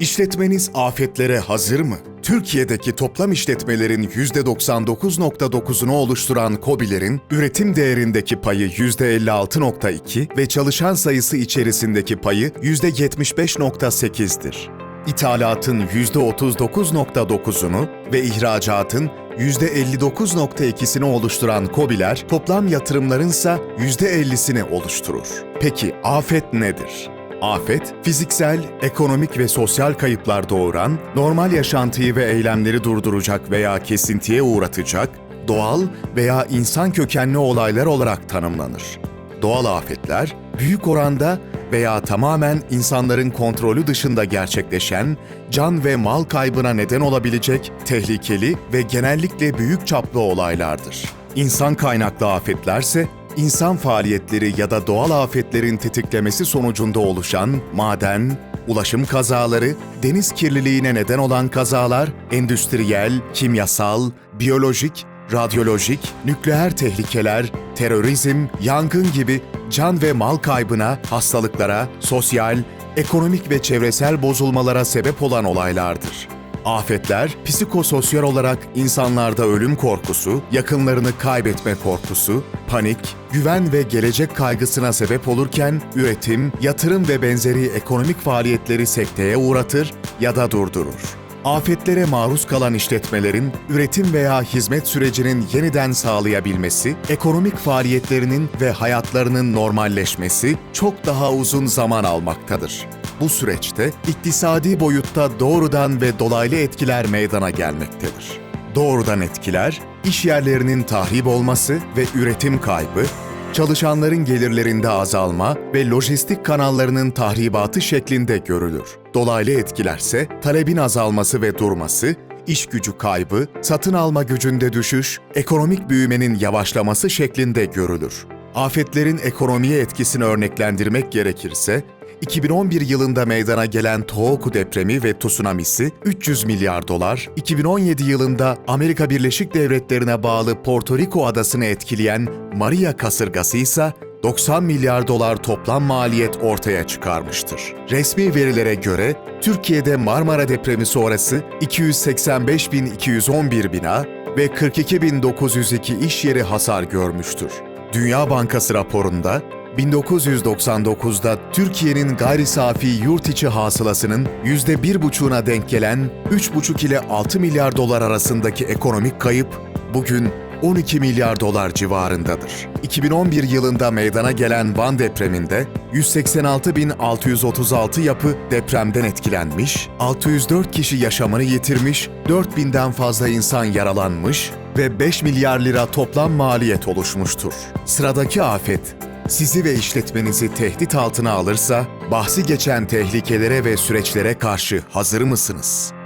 İşletmeniz afetlere hazır mı? Türkiye'deki toplam işletmelerin %99.9'unu oluşturan KOBİ'lerin üretim değerindeki payı %56.2 ve çalışan sayısı içerisindeki payı %75.8'dir. İthalatın %39.9'unu ve ihracatın %59.2'sini oluşturan KOBİ'ler toplam yatırımlarınsa %50'sini oluşturur. Peki afet nedir? Afet, fiziksel, ekonomik ve sosyal kayıplar doğuran, normal yaşantıyı ve eylemleri durduracak veya kesintiye uğratacak, doğal veya insan kökenli olaylar olarak tanımlanır. Doğal afetler, büyük oranda veya tamamen insanların kontrolü dışında gerçekleşen, can ve mal kaybına neden olabilecek tehlikeli ve genellikle büyük çaplı olaylardır. İnsan kaynaklı afetlerse, insan faaliyetleri ya da doğal afetlerin tetiklemesi sonucunda oluşan maden, ulaşım kazaları, deniz kirliliğine neden olan kazalar, endüstriyel, kimyasal, biyolojik, radyolojik, nükleer tehlikeler, terörizm, yangın gibi can ve mal kaybına, hastalıklara, sosyal, ekonomik ve çevresel bozulmalara sebep olan olaylardır. Afetler, psikososyal olarak insanlarda ölüm korkusu, yakınlarını kaybetme korkusu, panik, güven ve gelecek kaygısına sebep olurken üretim, yatırım ve benzeri ekonomik faaliyetleri sekteye uğratır ya da durdurur. Afetlere maruz kalan işletmelerin üretim veya hizmet sürecinin yeniden sağlayabilmesi, ekonomik faaliyetlerinin ve hayatlarının normalleşmesi çok daha uzun zaman almaktadır. Bu süreçte iktisadi boyutta doğrudan ve dolaylı etkiler meydana gelmektedir. Doğrudan etkiler, iş yerlerinin tahrip olması ve üretim kaybı, çalışanların gelirlerinde azalma ve lojistik kanallarının tahribatı şeklinde görülür. Dolaylı etkilerse talebin azalması ve durması, iş gücü kaybı, satın alma gücünde düşüş, ekonomik büyümenin yavaşlaması şeklinde görülür. Afetlerin ekonomiye etkisini örneklendirmek gerekirse, 2011 yılında meydana gelen Tohoku depremi ve tsunamisi 300 milyar dolar, 2017 yılında Amerika Birleşik Devletleri'ne bağlı Porto Rico adasını etkileyen Maria kasırgası ise 90 milyar dolar toplam maliyet ortaya çıkarmıştır. Resmi verilere göre Türkiye'de Marmara depremi sonrası 285.211 bina ve 42.902 iş yeri hasar görmüştür. Dünya Bankası raporunda 1999'da Türkiye'nin gayri safi yurt içi hasılasının %1,5'una denk gelen 3,5 ile 6 milyar dolar arasındaki ekonomik kayıp bugün 12 milyar dolar civarındadır. 2011 yılında meydana gelen Van depreminde 186.636 yapı depremden etkilenmiş, 604 kişi yaşamını yitirmiş, 4000'den fazla insan yaralanmış ve 5 milyar lira toplam maliyet oluşmuştur. Sıradaki afet sizi ve işletmenizi tehdit altına alırsa, bahsi geçen tehlikelere ve süreçlere karşı hazır mısınız?